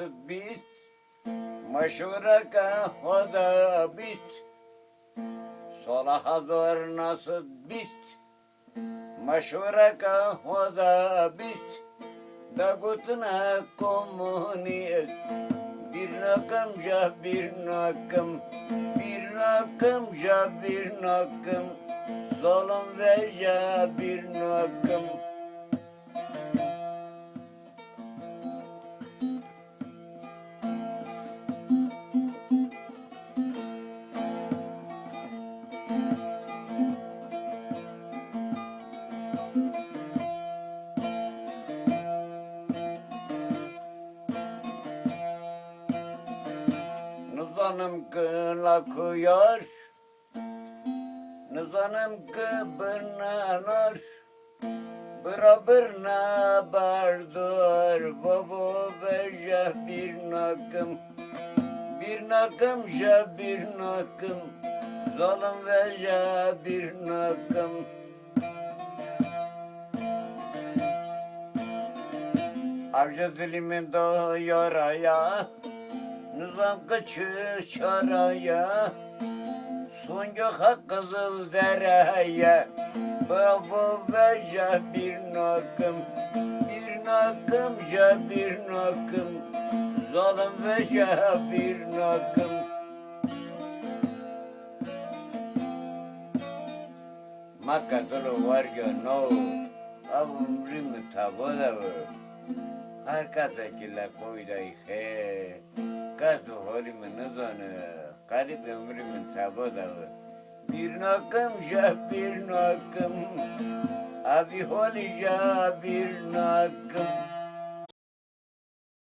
nasıl bit Meşhura ka hoda bit. Sola hazır nasıl bit Meşhura ka hoda bit. Da gutuna komüniyet Bir nakım ja bir nakım. Bir nakım ja bir nakım Zulüm ve ja bir nakım Nızanım kılakıyor Nızanım kıbırnanır Bıra bırna bardır Baba veja bir nakım. Bir nakım ja bir nakım. Zalim veja bir nakım. Avcı dilimin doğuyor ayağa Nizam kaçı çaraya Suncu hak kızıl dereye. Baba veja bir nakım Bir nakım bir nakım. Zalim veja bir nakım. Makadulu var ya no. Avumrimi taboda bu Arkadakiler koyda ihe Kazu horimi nizanı Karib ömrümün taboda bu Bir nakım ja bir nakım Abi holi ja bir nakım